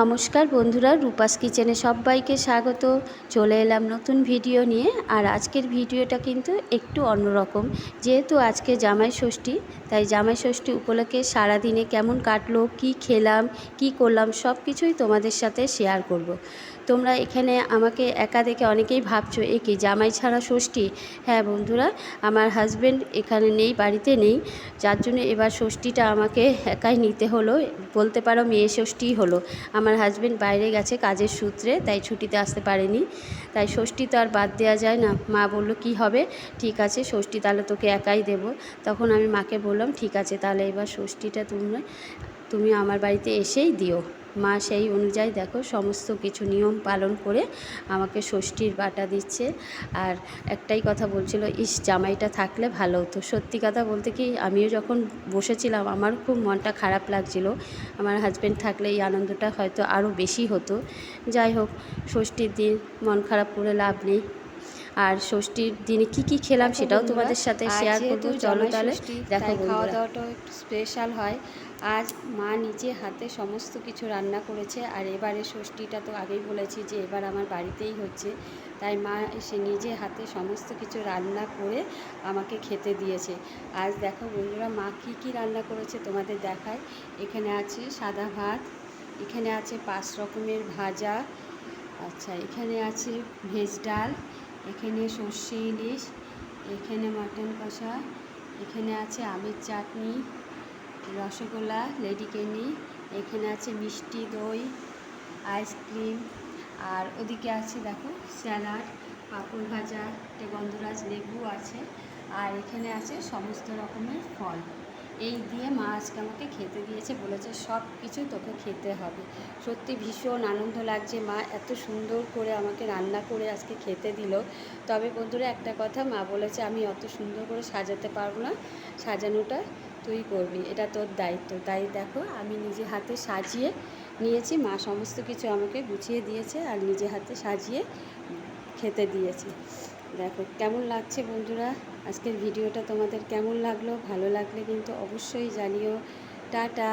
নমস্কার বন্ধুরা, রূপাস কিচেনে সবাইকে স্বাগত। চলে এলাম নতুন ভিডিও নিয়ে, আর আজকের ভিডিওটা কিন্তু একটু অন্যরকম। যেহেতু আজকে জামাই ষষ্ঠী তাই জামাই ষষ্ঠী উপলক্ষে সারাদিনে কেমন কাটলো, কি খেলাম, কি করলাম, সব কিছুই তোমাদের সাথে শেয়ার করব। তোমরা এখানে আমাকে একা দেখে অনেকেই ভাবছ, এ কি জামাই ছাড়া ষষ্ঠী? হ্যাঁ বন্ধুরা, আমার হাজব্যান্ড এখানে নেই, বাড়িতে নেই। যার জন্য এবার ষষ্ঠীটা আমাকে একাই নিতে হলো, বলতে পারো মেয়ে ষষ্ঠীই হলো। আমার হাজব্যান্ড বাইরে গেছে কাজের সূত্রে, তাই ছুটিতে আসতে পারেনি। তাই ষষ্ঠী তো আর বাদ দেওয়া যায় না। মা বলল, কি হবে? ঠিক আছে, ষষ্ঠী তাহলে তোকে একাই দেবো। তখন আমি মাকে বললাম, ঠিক আছে, তাহলে এবার ষষ্ঠীটা তুমি তুমি আমার বাড়িতে এসেই দিও। মা সেই অনুযায়ী দেখো, সমস্ত কিছু নিয়ম পালন করে আমাকে ষষ্ঠীর বাটা দিচ্ছে। আর একটাই কথা বলছিল, ইস, জামাইটা থাকলে ভালো হতো। সত্যি কথা বলতে কি, আমিও যখন বসেছিলাম আমার খুব মনটা খারাপ লাগছিল। আমার হাজব্যান্ড থাকলে এই আনন্দটা হয়তো আরও বেশি হতো। যাই হোক, ষষ্ঠীর দিন মন খারাপ করে লাভ নেই। আর ষষ্ঠীর দিনে কি কি খেলাম সেটাও তোমাদের সাথে শেয়ার করব। চলো তাহলে দেখো খাওয়া দাওয়াটাও একটু স্পেশাল হয়। আজ মা নিজে হাতে সমস্ত কিছু রান্না করেছে। আর এবারে ষষ্ঠীটা তো আগেই বলেছি যে এবার আমার বাড়িতেই হচ্ছে। তাই মা এসে নিজে হাতে সমস্ত কিছু রান্না করে আমাকে খেতে দিয়েছে। আজ দেখো বন্ধুরা মা কী কী রান্না করেছে তোমাদের দেখায় এখানে আছে সাদা ভাত এখানে আছে পাঁচ রকমের ভাজা আচ্ছা এখানে আছে ভেজ ডাল এখানে সর্ষে ইলিশ, এখানে মাটন কষা, এখানে আছে আমের চাটনি, রসগোল্লা লেডিকেনি এখানে আছে মিষ্টি দই, আইসক্রিম, আর ওদিকে আছে দেখো স্যালাড, পাঁপড় ভাজা, একটা গন্ধরাজ লেবু আছে, আর এখানে আছে সমস্ত রকমের ফল। এই দিয়ে মা আজকে আমাকে খেতে দিয়েছে, বলেছে সব কিছু তোকে খেতে হবে। সত্যি ভীষণ আনন্দ লাগছে মা, এত সুন্দর করে আমাকে রান্না করে আজকে খেতে দিল। তবে বন্ধুরা একটা কথা, মা বলেছে আমি অত সুন্দর করে সাজাতে পারব না, সাজানোটা তুই করবি, এটা তোর দায়িত্ব। তাই দেখো, আমি নিজে হাতে সাজিয়ে নিয়েছি, মা সমস্ত কিছু আমাকে গুছিয়ে দিয়েছে আর নিজে হাতে সাজিয়ে খেতে দিয়েছে। দেখো, কেমন লাগছে বন্ধুরা? আজকের ভিডিওটা তোমাদের কেমন লাগল? ভালো লাগলে কিন্তু অবশ্যই জানিও। টাটা।